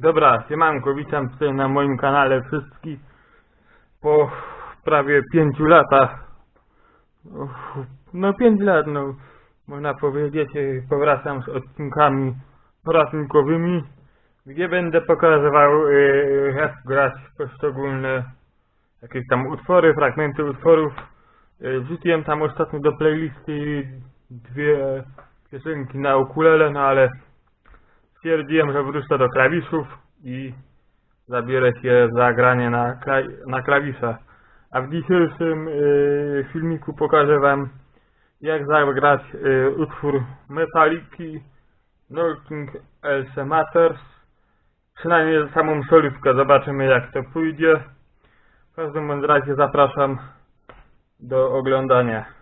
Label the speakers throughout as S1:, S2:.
S1: Dobra, siemanko, witam tutaj na moim kanale wszystkich po prawie pięciu latach. No pięć lat, no można powiedzieć, e, powracam z odcinkami poradnikowymi, gdzie będę pokazywał e, jak grać poszczególne jakieś tam utwory, fragmenty utworów. E, Wrzuciłem tam ostatnio do playlisty dwie piosenki na ukulele, no ale stwierdziłem, że wrócę do klawiszów i zabiorę się za granie na, kla na klawiszach. A w dzisiejszym y, filmiku pokażę Wam, jak zagrać y, utwór Metaliki Nothing Else Matters. Przynajmniej samą solówkę, zobaczymy jak to pójdzie. W każdym razie zapraszam do oglądania.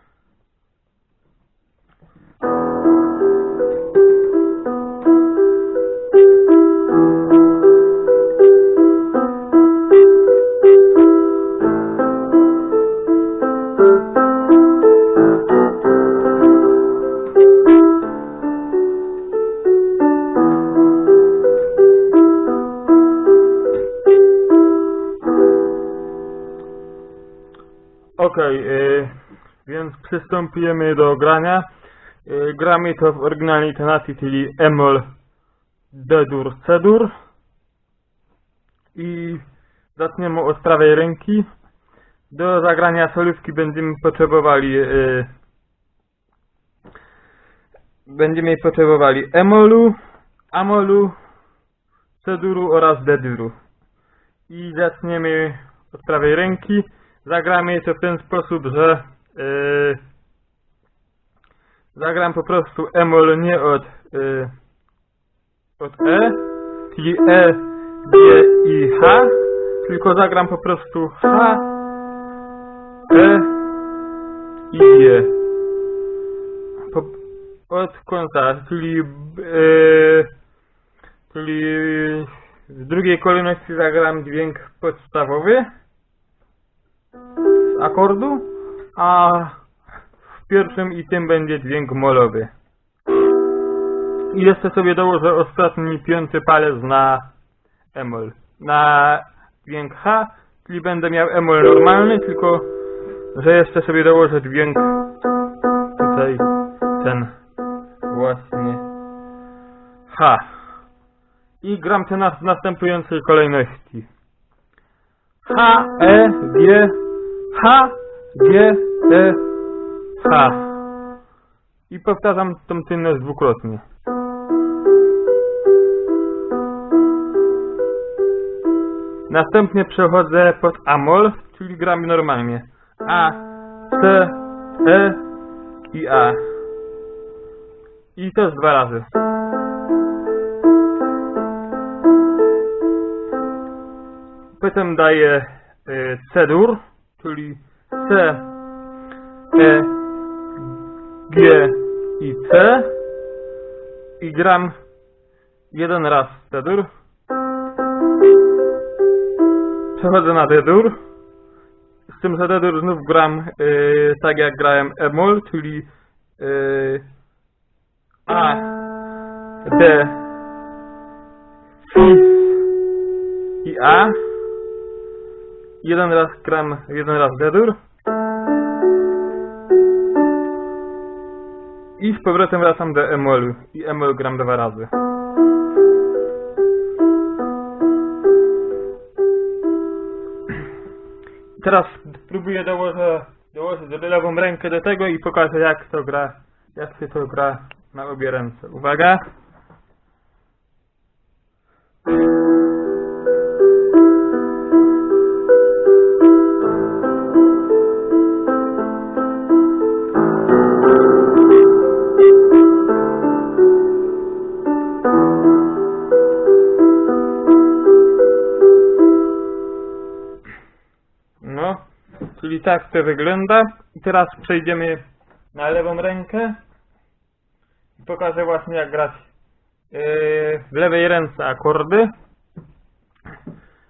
S1: Y, więc przystąpimy do grania. Y, gramy to w oryginalnej tonacji, czyli Emol D-dur C-dur. I zaczniemy od prawej ręki. Do zagrania solówki będziemy potrzebowali y, będziemy potrzebowali Emolu, Amolu, C-duru oraz D-duru. I zaczniemy od prawej ręki. Zagramy to w ten sposób, że yy, zagram po prostu emol nie od yy, od E, czyli E, G i H, tylko zagram po prostu H, E i G. Po, od końca, czyli yy, czyli w drugiej kolejności zagram dźwięk podstawowy akordu, a w pierwszym i tym będzie dźwięk molowy. I jeszcze sobie dołożę ostatni piąty palec na emol. Na dźwięk H, czyli będę miał emol normalny, tylko że jeszcze sobie dołożę dźwięk tutaj ten właśnie H. I gram na, w następującej kolejności. H, E, G, H, G, E, H. I powtarzam tą czynność dwukrotnie. Następnie przechodzę pod Amol, czyli gramy normalnie. A, C, E i A. I też dwa razy. Potem daję y, C-dur, czyli C, E, G i C i gram jeden raz C-dur. Przechodzę na D-dur. Z tym, że D-dur znów gram y, tak jak grałem E-moll, czyli y, A, D, Cis i A. Jeden raz gram, jeden raz D-dur. I z powrotem wracam do emolu. I emol gram dwa razy. Teraz spróbuję dołożę, dołożyć lewą rękę do tego i pokażę jak to gra, jak się to gra na obie ręce. Uwaga! Czyli tak to wygląda. I teraz przejdziemy na lewą rękę. I pokażę właśnie jak grać yy, w lewej ręce akordy.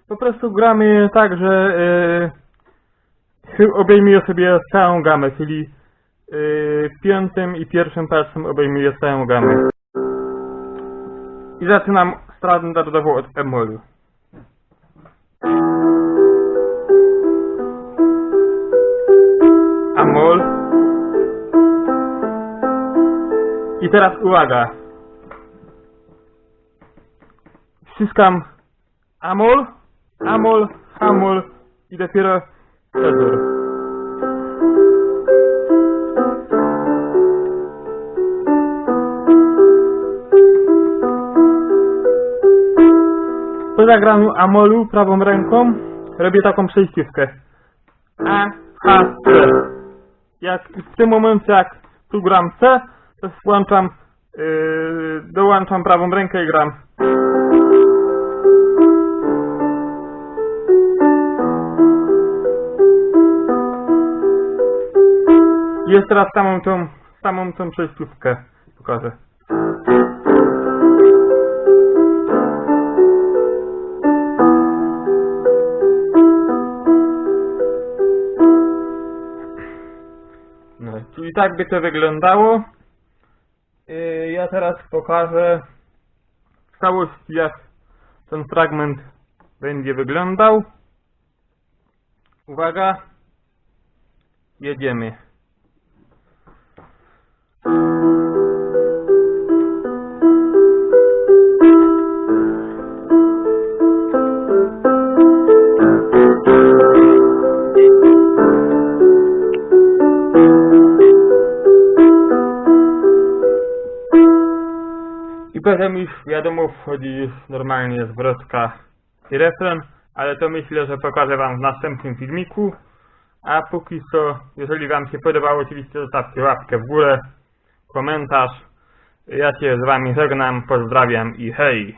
S1: Po prostu gramy tak, że yy, sobie całą gamę, czyli yy, piątym i pierwszym palcem obejmuje całą gamę. I zaczynam standardowo od Emolu. I teraz uwaga. Wciskam Amol, Amol, Amol i dopiero Cezur. Po zagraniu Amolu prawą ręką robię taką przejściówkę. A, H, C. Jak w tym momencie jak tu gram C, to włączam, yy, dołączam prawą rękę i gram. Jeszcze raz samą tą, samą tą przejściówkę pokażę. No, czyli tak by to wyglądało. Yy, ja teraz pokażę w całości jak ten fragment będzie wyglądał. Uwaga. Jedziemy. Potem już wiadomo wchodzi normalnie zwrotka i refren, ale to myślę, że pokażę wam w następnym filmiku. A póki co, jeżeli wam się podobało, oczywiście zostawcie łapkę w górę, komentarz. Ja się z wami żegnam, pozdrawiam i hej!